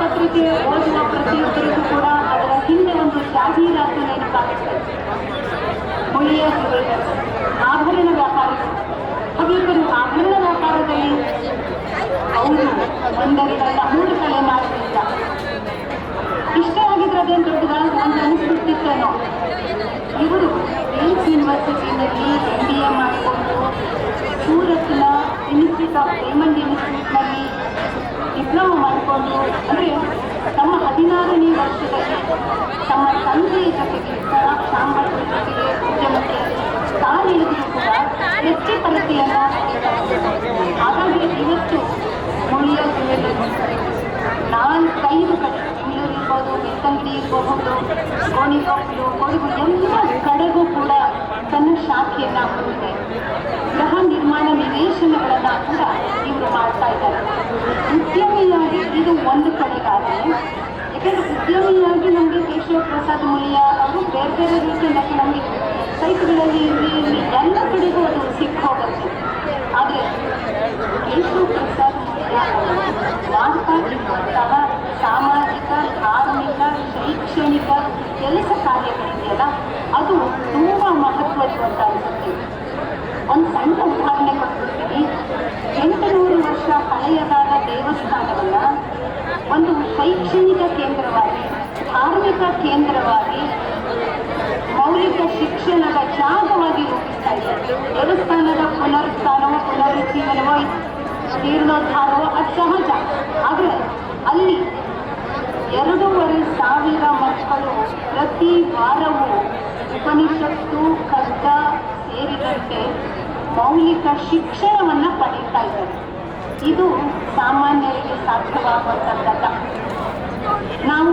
ಪತ್ರಿಕೆ ಓದುವ ಪ್ರತಿಯೊಬ್ಬರಿಗೂ ಕೂಡ ಅದರ ಹಿಂದೆ ಒಂದು ಜಾಹೀರಾತು ನೆನಪಾಗುತ್ತೆ ಮುಳಿಯ ಜುವೆಲ್ಲರ್ ಆಭರಣ ವ್ಯಾಪಾರ. ಹವ್ಯಕರು ಆಭರಣ ವ್ಯಾಪಾರದಲ್ಲಿ ಅವರು ಒಂದರಿಂದ ಮೂರು ಕಲೆ ಮಾಡುತ್ತಿದ್ದ ಇಷ್ಟೇ ಆಗಿದ್ರೆ ಅದೇನು ದೊಡ್ಡದಾಗಿ ಒಂದು ಅನಿಸ್ಬಿಟ್ಟಿತ್ತೇನು ಇವರು ಏಮ್ಸ್ ಯೂನಿವರ್ಸಿಟಿನಲ್ಲಿ ಎಂ ಬಿ ಎ ಮಾಡಿಕೊಂಡು ಸೂರತ್ನ ಇನ್ಸ್ಟಿಟ್ಯೂಟ್ ಆಫ್ ಡೈಮಂಡ್ ಇನ್ಸ್ಟಿಟ್ಯೂಟ್ನಲ್ಲಿ ಡಿಪ್ಲೊಮಾ ಮಾಡಿಕೊಂಡು ಅಂದರೆ ತಮ್ಮ ಹದಿನಾರನೇ ವರ್ಷದಲ್ಲಿ ತಮ್ಮ ತಂದೆಯ ಜೊತೆಗೆ ಶಾಂಬರ್ಗಳ ಜೊತೆಗೆ ಮುಖ್ಯಮಂತ್ರಿ ಕಾಲಿಳಿದ್ರು ಕೂಡ ಫಲತೆಯನ್ನು ಹಾಗಾಗಿ ಇವತ್ತು ಮುಳ್ಳೂರು ಜಿಲ್ಲೆಯಲ್ಲಿ ನಾನು ನಾಲ್ಕೈದು ಕಡೆ ಮುಳ್ಳೂರು ಇರ್ಬೋದು ಬೆಳ್ತಂಗಡಿ ಇರಬಹುದು ಕೋಣಿಕೊಪ್ಪಲು ಕೊಡಗು ಎಲ್ಲ ಕಡೆಗೂ ಕೂಡ ತನ್ನ ಶಾಖೆಯನ್ನು ಹೊಂದಿದೆ ಗೃಹ ನಿರ್ಮಾಣ ನಿವೇಶನಗಳನ್ನು ಕೂಡ ಇವರು ಮಾಡ್ತಾ ಇದ್ದಾರೆ ಉದ್ಯಮಿಯಾಗಿ ಇದು ಒಂದು ಕಡೆಗಾದರೆ ಯಾಕಂದ್ರೆ ಉದ್ಯಮಿಯಾಗಿ ನಮಗೆ ಕೇಶವ ಪ್ರಸಾದ್ ಮೌಲ್ಯ ಅವರು ಬೇರೆ ಬೇರೆ ರೀತಿಯಲ್ಲಿ ನಮಗೆ ಸೈಟ್ಗಳಲ್ಲಿ ಇರಲಿ ಇಲ್ಲಿ ಎಲ್ಲ ಕಡೆಗೂ ಅದು ಸಿಕ್ಕ ಆದರೆ ಕೇಶವ ಪ್ರಸಾದ್ ಮೌಲ್ಯ ಮಾಡ್ತಾ ಇರುವಂತಹ ಸಾಮಾಜಿಕ, ಧಾರ್ಮಿಕ, ಶೈಕ್ಷಣಿಕ ಕೆಲಸ ಕಾರ್ಯಗಳಿದೆಯಲ್ಲ ಅದು ತುಂಬ ಮಹತ್ವದ್ದು ಅಂತ ಅನಿಸುತ್ತೆ. ಒಂದು ಸಣ್ಣ ಉದಾಹರಣೆ ಕೊಡ್ತಿರ್ತೀನಿ ಎಂಟುನೂರು ವರ್ಷ ಹಳೆಯದಾದ ದೇವಸ್ಥಾನವನ್ನ ಒಂದು ಶೈಕ್ಷಣಿಕ ಕೇಂದ್ರವಾಗಿ ಧಾರ್ಮಿಕ ಕೇಂದ್ರವಾಗಿ, ಮೌಲಿಕ ಶಿಕ್ಷಣದ ಜಾಗವಾಗಿ ರೂಪಿಸ್ತಾ ಇದ್ದಾರೆ. ದೇವಸ್ಥಾನದ ಪುನರುತ್ಥಾನವೋ, ಪುನರುಜ್ಜೀವನವೋ, ಜೀರ್ಣೋದ್ಧಾರವೋ ಅಸಹಜ ಸಹಜ. ಆದರೆ ಅಲ್ಲಿ ಎರಡೂವರೆ ಸಾವಿರ ಮಕ್ಕಳು ಪ್ರತಿ ವಾರವೂ ಉಪನಿಷತ್ತು ಕಷ್ಟ ಸೇರಿದಂತೆ ಮೌಲಿಕ ಶಿಕ್ಷಣವನ್ನು ಪಡೀತಾ ಇದ್ದಾರೆ. ಇದು ಸಾಮಾನ್ಯರಿಗೆ ಸಾಧ್ಯವಾಗುವಂಥದ್ದಲ್ಲ ನಾವು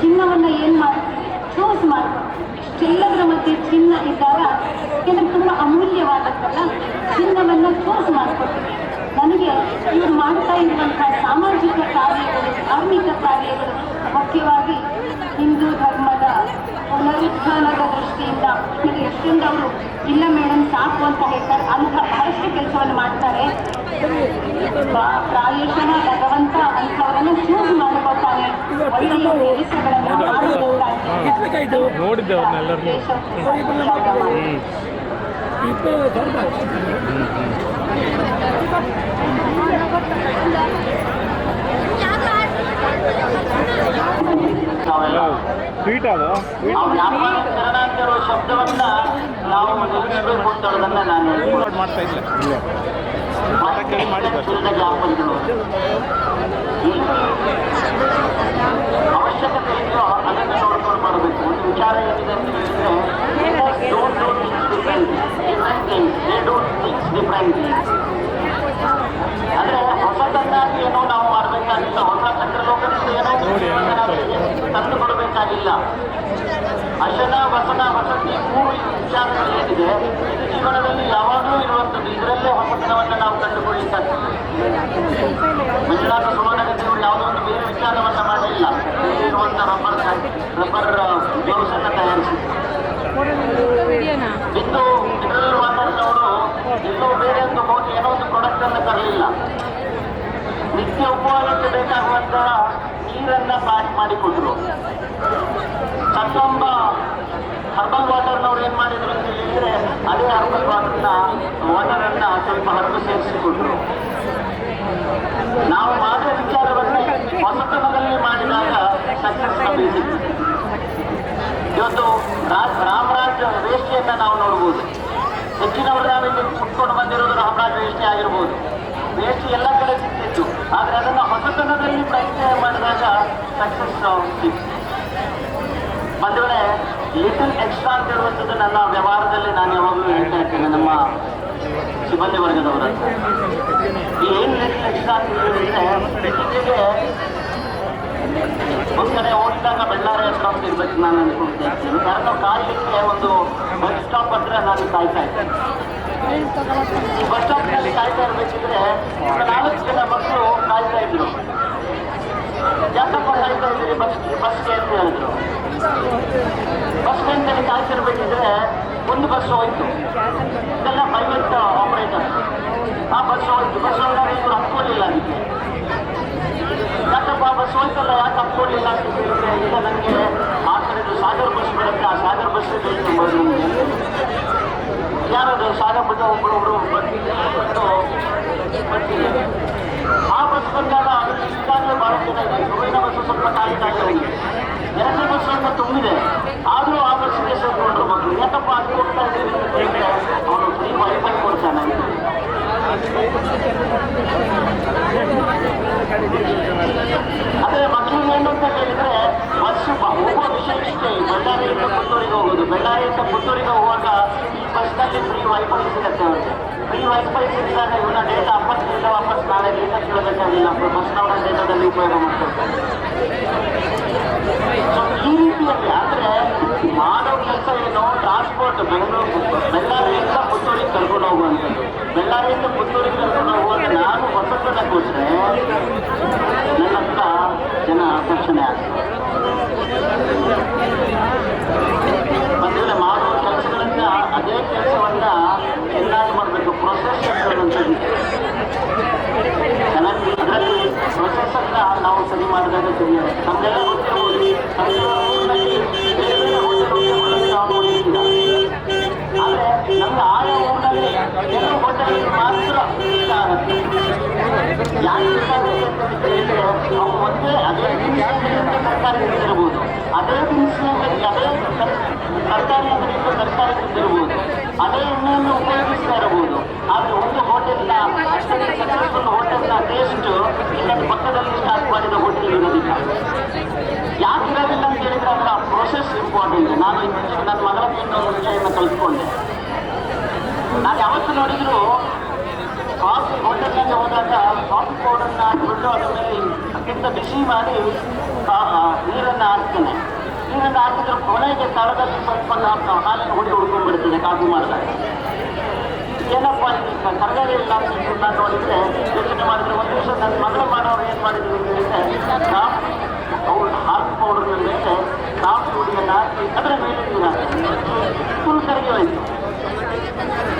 ಚಿನ್ನವನ್ನು ಏನು ಮಾಡ್ತೀವಿ? ಚೂಸ್ ಮಾಡ್ತೀವಿ. ಇಷ್ಟೆಲ್ಲದರ ಮಧ್ಯೆ ಚಿನ್ನ ಇದ್ದಾಗ ಕೆಲವು ತುಂಬ ಅಮೂಲ್ಯವಾದದ್ದಲ್ಲ? ಚಿನ್ನವನ್ನು ಚೂಸ್ ಮಾಡ್ಕೊಳ್ತೀವಿ ನನಗೆ ಇವರು ಮಾಡ್ತಾ ಇರುವಂತಹ ಸಾಮಾಜಿಕ ಕಾರ್ಯಗಳು, ಧಾರ್ಮಿಕ ಕಾರ್ಯಗಳು ಮುಖ್ಯವಾಗಿ ಹಿಂದೂ ಧರ್ಮದ ಪುನರುತ್ಥಾನದ ದೃಷ್ಟಿಯಿಂದ ಎಷ್ಟೊಂದು ಅವರು ಇಲ್ಲ ಮೇಡಮ್ ಸಾಕು ಅಂತ ಹೇಳ್ತಾರೆ. ಅಂತ ಬಹಳಷ್ಟು ಕೆಲಸವನ್ನು ಮಾಡ್ತಾರೆ. ಪ್ರಾಯಶಃ ಭಗವಂತ ಅಂತವರನ್ನು ಚೂಸ್ ಮಾಡ್ಕೊಳ್ತಾನೆ. ಒಳ್ಳೆಯ ಕೆಲಸಗಳನ್ನು. ನೋಡಿದ್ದೆ ಸ್ವೀಟ್ ಅದು? ಶರಣಾರ್ಥಿರೋ ಶಬ್ದವನ್ನ ನಾವು ನಿಲ್ಲಿಸಬೇಕು ಅಂತ ಹೇಳೋದನ್ನ ನಾನು. ಮಾಡ್ತಾ. ಈ ಅವಶ್ಯಕತೆ ಇದೆಯೋ ಅದನ್ನು ವಿಚಾರ ಏನಿದೆ ಅಂತ things. They do things differently. ಅಂದ್ರೆ ಹೊಸದನ್ನಾಗಿ ಏನೋ ನಾವು ಅಶನ, ವಸನ, ವಸತಿ ಮೂರು ವಿಚಾರಗಳು ಏನಿದೆ ಜೀವನದಲ್ಲಿ ಯಾವಾಗಲೂ ಇರುವಂಥದ್ದು ಇದರಲ್ಲೇ ಹೊಸತನವನ್ನು ನಾವು ಕಂಡುಕೊಳ್ಳಿಕ್ಕಾಗ್ತದೆ ಮಂಜುನಾಥ ಯಾವುದೋ ಒಂದು ಬೇರೆ ವಿಚಾರವನ್ನು ಮಾಡಲಿಲ್ಲ ಇರುವಂಥ ರಬ್ಬರ್ ರಬ್ಬರ್ ಗ್ಲೌಸ್ ಅನ್ನ ತಯಾರಿಸಿದ್ರು ಇಂದು ಮಿನರಲ್ ಮಾತಾಡಿದವರು ಇನ್ನೂ ಬೇರೆ ಒಂದು ಮೌ- ಏನೋ ಒಂದು ಪ್ರಾಡಕ್ಟ್ ಅನ್ನು ತರಲಿಲ್ಲ ನಿತ್ಯ ಉಪಯೋಗಕ್ಕೆ ಬೇಕಾಗುವಂತಹ ನೀರನ್ನ ಪ್ಯಾಕ್ ಮಾಡಿಕೊಟ್ರು ಸತ್ತಂಬ ಹರ್ಬಲ್ ವಾಟರ್ನವ್ರು ಏನ್ ಮಾಡಿದ್ರು ಅಂತ ಹೇಳಿದ್ರೆ, ಅದೇ ಹರ್ಬಲ್ ವಾಟರ್ನ ವಾಟರ್ ಅನ್ನ ಸ್ವಲ್ಪ ಹರಿದು ಸೇರಿಸಿಕೊಂಡ್ರು. ನಾವು ಮಾಡಿದ ವಿಚಾರವನ್ನು ಹೊಸತನದಲ್ಲಿ ಮಾಡಿದಾಗ ಸಕ್ಸಸ್ ಇವತ್ತು ರಾಮರಾಜ್ ವೇಷ್ಟಿಯನ್ನ ನಾವು ನೋಡ್ಬೋದು. ಹೆಚ್ಚಿನವರು ನಾವಿಲ್ಲಿ ಕುತ್ಕೊಂಡು ಬಂದಿರೋದು ರಾಮರಾಜ್ ವೇಷ್ಟಿ ಆಗಿರ್ಬೋದು. ವೇಷ್ಟಿ ಎಲ್ಲ ಕಡೆ ಸಿಕ್ಕಿತ್ತು. ಆದ್ರೆ ಅದನ್ನ ಹೊಸತನದಲ್ಲಿ ಪ್ರಯತ್ನ ಮಾಡಿದಾಗ ಸಕ್ಸಸ್ ಸಿಕ್ತು ಲಿಟಲ್ ಎಕ್ಸ್ಟ್ರಾ ಅಂತ ಹೇಳುವಂಥದ್ದು ನನ್ನ ವ್ಯವಹಾರದಲ್ಲಿ ನಾನು ಯಾವಾಗಲೂ ಹೇಳ್ತಾ ಇರ್ತೇನೆ, ನಮ್ಮ ಸಿಬ್ಬಂದಿ ವರ್ಗದವರ. ಏನು ಲಿಟಲ್ ಎಕ್ಸ್ಟ್ರಾ ಅಂತ ಹೇಳಿದ್ರೆ ಒಂದ್ ಕಡೆ ಬಳ್ಳಾರಿ ಹತ್ರ ಅಂತ ಇರ್ಬೇಕು ನಾನು ಅನ್ಕೊಳ್ತಾ ಇದ್ದೀನಿ ಕಾರಣ ಕಾಯ್ಲಿಕ್ಕೆ ಒಂದು ಬಸ್ ಸ್ಟಾಪ್ ಹತ್ರ ನಾನು ಕಾಯ್ತಾ ಇದ್ದೆ. ಈ ಬಸ್ ಸ್ಟಾಪ್ನಲ್ಲಿ ಕಾಯ್ತಾ ಇರ್ಬೇಕಿದ್ರೆ ನಾಲ್ಕು ಜನ ಮಕ್ಕಳು ಕಾಯ್ತಾ ಇದ್ರು. ಯಾಕಪ್ಪ ಕಾಯ್ತಾ ಇದ್ದೀರಿ ಬಸ್, ಬಸ್ಗೆ ಅಂತ ಹೇಳಿದ್ರು. ಬಸ್ ಸ್ಟ್ಯಾಂಡಲ್ಲಿ ಕಾಯ್ತಿರ್ಬೇಕಿದ್ರೆ ಒಂದು ಬಸ್ ಹೋಯ್ತು ಇದೆಲ್ಲ ಪ್ರೈವೇಟ್ ಆಪರೇಟರ್ ಆ ಬಸ್ ಹೋಯ್ತು ಬಸ್ ಹೋದಾಗ ಇವರು ಹತ್ಕೊಳ್ಳಿಲ್ಲ ಅದಕ್ಕೆ ಯಾಕಪ್ಪ ಬಸ್ ಹೋಯ್ತಲ್ಲ ಯಾಕೆ ತಪ್ಪಿಕೊಡ್ಲಿಲ್ಲ ಅಂತ ಹೇಳಿದ್ರೆ ಈಗ ನನಗೆ ಆ ಕಡೆದು ಸಾಗರ್ ಬಸ್ ಬರುತ್ತೆ ಆ ಸಾಗರ್ ಬಸ್ ಬೇಕು ಯಾರದು ಸಾಗರ್ ಬಸ್ ಒಬ್ಬರು ಒಬ್ಬರು ಬಂದು ಬರ್ತೀನಿ ಆ ಬಸ್ ಬಂದಾಗ ಈಗಾಗಲೇ ಬಹಳ ಜನ ಇದೆ ಬಸ್ ಸ್ವಲ್ಪ ಖಾಲಿ ಖಾಲಿ ಎರಡನೇ ಬಸ್ ಸ್ವಲ್ಪ ತುಂಬಿದೆ ಆದರೂ ಆ ಬಸ್ಸಿಗೆ ಸೇರ್ಕೊಂಡ್ರು ಮಕ್ಕಳು ಯಾಕಪ್ಪ ಅದು ಹೋಗ್ತಾ ಇದ್ದೀನಿ ಅವನು ಫ್ರೀ ವೈಫೈ ಕೊಡ್ತಾನೆ ಅದೇ ಮಕ್ಕಳು ಏನು ಅಂತ ಹೇಳಿದ್ರೆ ಬಸ್ ಹೋಗುವ ವಿಷಯ ಇಷ್ಟೇ. ಬಳ್ಳಾರಿಯಿಂದ ಪುತ್ತೂರಿಗೆ ಹೋಗೋದು. ಬಳ್ಳಾರಿಯಿಂದ ಪುತ್ತೂರಿಗೆ ಹೋಗುವಾಗ ಈ ಬಸ್ನಲ್ಲಿ ಫ್ರೀ ವೈಫೈ ಸಿಗುತ್ತೆ ಅವ್ರಿಗೆ ಫ್ರೀ ವೈಫೈ ಸಿಕ್ಕಿದಾಗ ಇವನ ಡೇಟಾ ಅಪ್ಪತ್ತಿಂದ ವಾಪಸ್ ನಾಳೆ ಡೇಟಾ ಕೇಳಬೇಕಾಗಿಲ್ಲ. ಬಸ್ನವರ ಡೇಟಾದಲ್ಲಿ ಉಪಯೋಗ ಮಾಡ್ಕೊಳ್ತಾರೆ ಈ ಮಾಡೋ ಕೆಲಸ ಏನು ಟ್ರಾನ್ಸ್ಪೋರ್ಟ್ ಬೆಂಗಳೂರು ಬೆಳ್ಳಾರಿಯಿಂದ ಪುತ್ತೂರಿಗೆ ಕರ್ಕೊಂಡು ಹೋಗುವಂಥದ್ದು ಬೆಳ್ಳಾರಿಯಿಂದ ಪುತ್ತೂರಿಗೆ ಕರ್ಕೊಂಡು ಹೋಗುವಾಗ ನಾನು ಹೊಸತನ ಕೂತ್ರೆ ನನ್ನ ಹತ್ರ ಜನ ಆಕರ್ಷಣೆ ಆಗ್ತದೆ ಮತ್ತೆ ಮಾಡೋ ಕೆಲಸಗಳಿಂದ ಅದೇ ಕೆಲಸವನ್ನ ಚೆನ್ನಾಗಿ ಮಾಡಬೇಕು ಪ್ರೊಸೆಸ್ ಅನ್ನುವಂಥದ್ದು ಚೆನ್ನಾಗಿ ಪ್ರೊಸೆಸ್ ಅನ್ನ ನಾವು ಸರಿ ಮಾಡಿದಾಗ ಸರಿಯಾಗಿ ಹೋಟೆಲ್ನ ಟೇಸ್ಟ್ ಇನ್ನೊಂದು ಪಕ್ಕದಲ್ಲಿ ಸ್ಟಾರ್ಟ್ ಮಾಡಿದ ಹೋಟೆಲ್ ಇರೋದಿಲ್ಲ ಯಾಕೆ ಇರೋದಿಲ್ಲ ಅಂತ ಹೇಳಿದ್ರೆ ಅದರ ಪ್ರೊಸೆಸ್ ಇಂಪಾರ್ಟೆಂಟ್ ನಾನು ಇತ್ತೀಚೆಗೆ ನನ್ನ ಮಗಳ ಒಂದು ವಿಷಯವನ್ನು ಕಲ್ತ್ಕೊಂಡೆ ನಾನು ಯಾವತ್ತು ನೋಡಿದ್ರು ಕಾಫಿ ಹೋಟೆಲ್ನಲ್ಲಿ ಹೋದಾಗ ಕಾಫಿ ಪೌಡರ್ನ ಹಾಕ್ಬಿಟ್ಟು ಅದ್ರ ಮೇಲೆ ಅತ್ಯಂತ ಬಿಸಿ ಮಾಡಿ ನೀರನ್ನು ಹಾಕ್ತೇನೆ. ನೀರನ್ನು ಹಾಕಿದ್ರೆ ಕೊನೆಗೆ ತಳದಲ್ಲಿ ಸ್ವಲ್ಪ ಹಾಲಿನ ಹುಡಿ ಹುಡ್ಕೊಂಡ್ಬಿಡ್ತದೆ ಕಾಫಿ ಮಾಡಿದಾಗ. ಏನಪ್ಪ ತರಕಾರಿ ಇಲ್ಲ ನಾನು ನೋಡಿದ್ರೆ, ಯೋಚನೆ ಮಾಡಿದ್ರೆ ಒಂದು ದಿವಸ ನನ್ನ ಮಗಳು ಮಾಡೋರು ಏನು ಮಾಡಿದ್ರು ಅಂತ ಹೇಳಿದ್ರೆ, ಕಾಫಿ ಅವ್ರು ಹಾಕಿ ಪೌಡರ್ನ ಮೇಲೆ ಕಾಫಿ ಹುಡಿಯನ್ನು ಹಾಕಿ, ಅದರ ಮೇಲೆ ನೀರು ಹಾಕಿ ಫುಲ್ ಕರಗಿ ಹೋಯ್ತು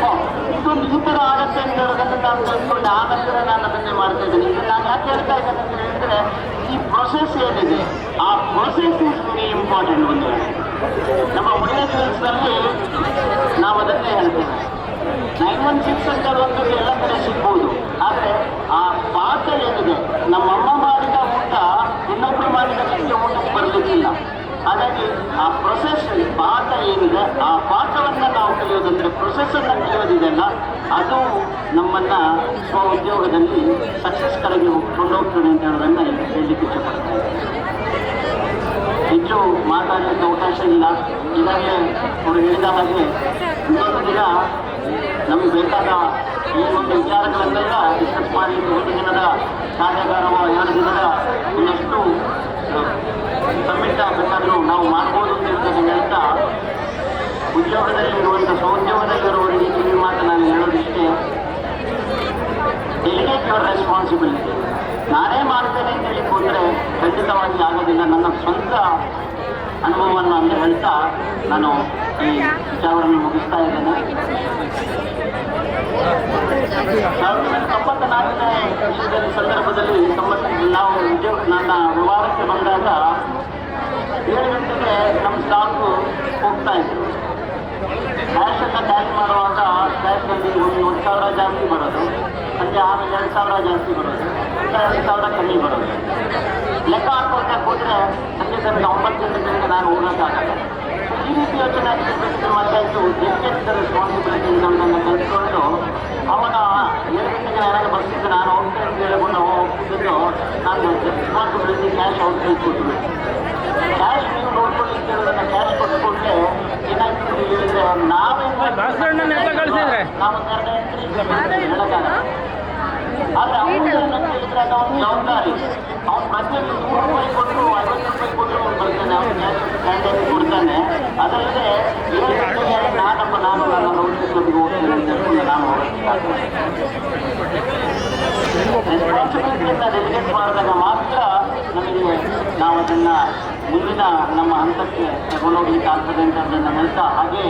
ಓ, ಇದೊಂದು ಯುದ್ಧದ ಆಗತ್ತೆ ಅಂತ ಹೇಳೋದನ್ನು ನಾನು ತಿಳ್ಕೊಂಡು ಆಮೇಲೆ ನಂತರ ನಾನು ಅದನ್ನೇ ಮಾಡ್ತಾ ಇದ್ದೇನೆ ಇದು ನಾನು ಯಾಕೆ ಹೇಳ್ತಾ ಇದ್ದೇನೆ ಅಂತ ಹೇಳಿದ್ರೆ ಈ ಪ್ರೊಸೆಸ್ ಏನಿದೆ ಆ ಪ್ರೊಸೆಸ್ ಇಸ್ ವೆರಿ ಇಂಪಾರ್ಟೆಂಟ್ ಒಂದು ನಮ್ಮ ಒಳ್ಳೆಯ ಕೆಲಸದಲ್ಲಿ ನಾವು ಅದನ್ನೇ ಹೇಳ್ತೇವೆ ನೈನ್ ಒನ್ ಸಿಕ್ಸ್ ಅಂತ ಒಂದು ಎಲ್ಲ ಕಡೆ ಸಿಗ್ಬೋದು ಆದರೆ ಆ ಪಾಠ ಏನಿದೆ ನಮ್ಮಮ್ಮ ಮಾಡಿದ ಊಟ ಇನ್ನೊಬ್ಬರು ಮಾಡಿದ ಊಟಕ್ಕೆ ಬರಲಿಕ್ಕಿಲ್ಲ ಹಾಗಾಗಿ ಆ ಪ್ರೊಸೆಸ್ ಪಾಠ ಏನಿದೆ ಆ ಪಾಠವನ್ನು ನಾವು ಕಲಿಯೋದಂದ್ರೆ ಪ್ರೊಸೆಸ್ ಅನ್ನು ಕಲಿಯೋದಿದೆಯಲ್ಲ ಅದು ನಮ್ಮನ್ನ ಸ್ವ ಉದ್ಯೋಗದಲ್ಲಿ ಸಕ್ಸಸ್ ಕಡೆಗೆ ಕೊಂಡೋಗ್ತದೆ ಅಂತ ಹೇಳೋದನ್ನ ಹೇಳಲಿಕ್ಕೆ ಇಷ್ಟಪಡ್ತೇನೆ. ಹೆಚ್ಚು ಮಾತಾಡಲಿಕ್ಕೆ ಅವಕಾಶ ಇಲ್ಲ. ಈಗಾಗಲೇ ಅವರು ಹೇಳಿದ ಹಾಗೆ ಇನ್ನೊಂದು ದಿನ ನಮಗೆ ಬೇಕಾದ ಈ ಒಂದು ವಿಚಾರಗಳನ್ನೆಲ್ಲ ಡಿಸ್ಕಸ್ ಮಾಡಿ ಒಂದು ದಿನದ ಕಾರ್ಯಾಗಾರವ ಎರಡು ದಿನದ ಇನ್ನಷ್ಟು ಸಮ್ಮಿಟ ಬೇಕಾದರೂ ನಾವು ಮಾಡ್ಬೋದು ಅಂತ ಹೇಳ್ತದೆ ಹೇಳ್ತಾ ಉದ್ಯೋಗದಲ್ಲಿ ಇರುವಂಥ ಸ್ವಉದ್ಯೋಗದಲ್ಲಿರುವವರಿಗೆ ಕಿವಿ ಮಾತು ನಾನು ಹೇಳೋದಿಷ್ಟೇ ಡೆಲಿಗೇಟ್ ಯುವರ್ ರೆಸ್ಪಾನ್ಸಿಬಿಲಿಟಿ ನಾನೇ ಮಾಡ್ತೇನೆ ಅಂತ ಹೇಳಿ ಕೂತ್ರೆ ಖಂಡಿತವಾಗಿ ಆಗೋದಿಲ್ಲ ನನ್ನ ಸ್ವಂತ ಅನುಭವವನ್ನು ಅಂತ ಹೇಳ್ತಾ ನಾನು ಈ ವಿಚಾರವನ್ನು ಮುಗಿಸ್ತಾ ಇದ್ದೇನೆ. ಸಾವಿರದ ತೊಂಬತ್ತ ನಾಲ್ಕನೇ ಇಸವಿಯಲ್ಲಿ ಸಂದರ್ಭದಲ್ಲಿ ತೊಂಬತ್ತ ನಾವು ಉದ್ಯೋಗ ನನ್ನ ವ್ಯವಹಾರಕ್ಕೆ ಬಂದಾಗ ಏಳು ಗಂಟೆಗೆ ನಮ್ಮ ಸ್ಟಾಫ್ ಹೋಗ್ತಾ ಇದ್ರು. ಕ್ಯಾಶನ್ನು ಕ್ಯಾಶ್ ಮಾಡುವಾಗ ಕ್ಯಾಶಲ್ಲಿ ಒಂದು ಒಂದು ಸಾವಿರ ಜಾಸ್ತಿ ಬರೋದು. ಸಂಜೆ ಆಮೇಲೆ ಎರಡು ಸಾವಿರ ಜಾಸ್ತಿ ಬರೋದು. ಎರಡು ಸಾವಿರ ಕಮ್ಮಿ ಬರೋದು. ಲೆಕ್ಕ ಹಾಕೋಕೆ ಹೋದರೆ ಸಂಜೆ ಒಂಬತ್ತು ಗಂಟೆಗೆ ನಾನು ಹೋಗೋಕ್ಕಾಗಲ್ಲ ಈ ರೀತಿ ಯೋಚನೆ ಆಗಿದ್ದಕ್ಕೆ ಮತ್ತಾಯಿತು ಡೆಲಿಗೇಟ್ ರೆಸ್ಪಾನ್ಸಿಬಿಲಿಟಿ ನಮ್ಮನ್ನು ಕಲಿತ್ಕೊಂಡು ಅವನ ಎರಡು ಗಂಟೆಗೆ ನನಗೆ ಬರ್ತಿದ್ದು ನಾನು ಹೋಗ್ತೇನೆ ಅಂತ ಹೇಳಿಕೊಂಡು ಹೋಗ್ತಿದ್ದು ನಾನು ರೆಸ್ಪಾನ್ಸಿಬಿಲಿಟಿ ಕ್ಯಾಶ್ ಔಟ್ ಕೊಟ್ಟು ಕ್ಯಾಶ್ ನೀವು ನೋಡ್ಕೊಳ್ಳಿ ಅಂತ ನಾನು ಕ್ಯಾಶ್ ಕೊಟ್ಕೊಂಡ್ರೆ ಏನಾಗ್ತದೆ ಹೇಳಿದ್ರೆ ನಾವೇ ನಾವು? ನಾವು ಹೇಳಕ್ಕಾಗಲ್ಲ ಆದ್ರೆ ಅವನು ಅದು ಅವ್ನ ಜವಾಬ್ದಾರಿ. ಅವ್ನು ಪ್ರತಿಯೊಂದು ನೂರು ರೂಪಾಯಿ ಕೊಟ್ಟರು ಐವತ್ತು ರೂಪಾಯಿ ಕೊಟ್ಟರು ಅವ್ನು ಬರ್ತಾನೆ ಅವ್ನು ಕ್ಯಾಂಟೀನ್ ಕೊಡ್ತಾನೆ ಅದಲ್ಲದೆ ನಾನಪ್ಪ, ನಾನು ನನ್ನ ಹೋಗ್ತೇನೆ ಹೇಳ್ಕೊಂಡು ನಾನು ರೆಸ್ಪಾನ್ಸಿಬಿಲಿಟಿಯಿಂದ ಡೆಲಿಗೇಟ್ ಮಾಡಿದಾಗ ಮಾತ್ರ ನಮಗೆ ನಾವು ಅದನ್ನ ಮುಂದಿನ ನಮ್ಮ ಹಂತಕ್ಕೆ ತಗೊಂಡೋಗ್ಲಿಕ್ಕೆ ಆಗ್ತದೆ ಅಂತ ಅದನ್ನು ಹೇಳ್ತಾ ಹಾಗೆ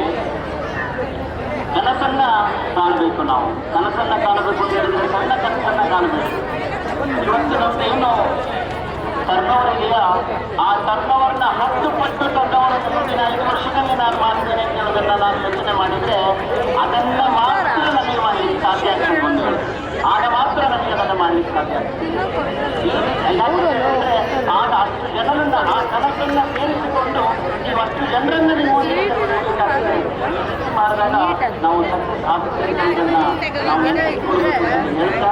ಕನಸನ್ನ ಕಾಣಬೇಕು ನಾವು ಕನಸನ್ನ ಕಾಣಬೇಕು ಅಂತ ಹೇಳಿದ್ರೆ ಸಣ್ಣ ಕನಸನ್ನ ಕಾಣಬೇಕು ಇವತ್ತು ನಮ್ದು ಏನು ಟರ್ನ್ ಓವರ್ ಇದೆಯಾ ಆ ಟರ್ನ್ ಓವರ್ನ ಹತ್ತು ಪಟ್ಟು ಟರ್ನ್ ಓವರ್ ಮುಂದಿನ ಐದು ವರ್ಷದಲ್ಲಿ ನಾನು ಮಾಡ್ತೇನೆ ಅಂತ ಹೇಳೋದನ್ನ ನಾನು ಯೋಚನೆ ಮಾಡಿದ್ರೆ ಅದನ್ನ ಮಾತ್ರ ನನಗೆ ಮಾಡಲಿಕ್ಕೆ ಸಾಧ್ಯ ಆಗ್ತದೆ ಬಂಧುಗಳು. ಆಗ ಮಾತ್ರ ನನಗೆ ಅದನ್ನು ಮಾಡಲಿಕ್ಕೆ ಸಾಧ್ಯ ಆಗ್ತದೆ ಯಾಕಂತ ಹೇಳಿದ್ರೆ ಆಗ ಅಷ್ಟು ಜನರನ್ನ ಆ ಕನಸನ್ನ ಸೇರಿಸಿಕೊಂಡು ನೀವು ಅಷ್ಟು ಜನರನ್ನ ನೀವು ಓದಿಸಬೇಕಾಗ್ತದೆ. ಈ ರೀತಿ ಮಾಡಿದಾಗ ನಾವು ಸಕ್ಸಸ್ ಆಗುತ್ತೇವೆ ಅನ್ನೋದನ್ನ ನಾವು ನೆನಪಿಟ್ಕೊಳ್ಬೇಕು ಅಂತ ಹೇಳ್ತಾ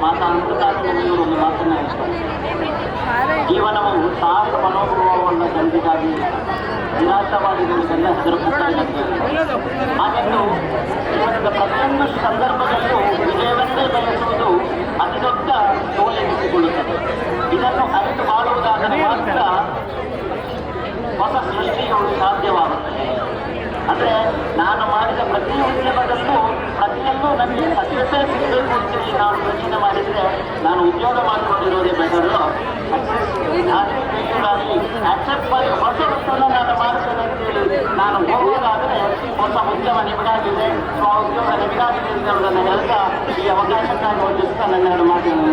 ಮಾತಾಡುತ್ತಾ ಒಂದು ಮಾತನ್ನ. ಜೀವನವು ಸಾಹಸ ಮನೋಭಾವವನ್ನು ಜನರಿಗಾಗಿ ನಿರಾಶವಾದಿಗಳಿಗೆಲ್ಲ ಪುಸ್ತಕ ಹಾಗೆಂದು ಪ್ರತಿಯೊಂದು ಸಂದರ್ಭದಲ್ಲೂ ವಿಜಯವನ್ನೇ ಬಯಸುವುದು ಅತಿ ದೊಡ್ಡ ಸೋಲೆನಿಸಿಕೊಳ್ಳುತ್ತದೆ ಇದನ್ನು ಅರಿತು ಮಾಡುವುದಾದರೆ ಮಾತ್ರ ಹೊಸ ಸೃಷ್ಟಿಯು ಸಾಧ್ಯವಾಗುತ್ತದೆ ಅಂದರೆ ನಾನು ಮಾಡಿದ ಪ್ರತಿ ಉದ್ಯಮದಲ್ಲೂ ಪ್ರತಿಯಲ್ಲೂ ನನಗೆ ಸಕ್ಸಸ್ಸೇ ಸಿಗಬೇಕು ಅಂತೇಳಿ ನಾನು ಯೋಚನೆ ಮಾಡಿದ್ರೆ ನಾನು ಉದ್ಯೋಗ ಮಾಡಿಕೊಂಡಿರೋದೇ ಬೆಟರು ಆಕ್ಸೆಪ್ಟ್ ಮಾಡಿ ಹೊಸ ನಾನು ಮಾಡ್ತೇನೆ ಅಂತೇಳಿ ನಾನು ಹೋಗುವುದಾದ್ರೆ ಹೊಸ ಉದ್ಯಮ ನಿಮಗಾಗಿದೆ ಆ ಉದ್ಯೋಗ ನಿಮಗಾಗಿದೆ ಅಂತ ಹೇಳೋದನ್ನು ಹೇಳ್ತಾ ಈ ಅವಕಾಶಕ್ಕಾಗಿ ಒಂದು ನನ್ನ ಮಾತನ್ನು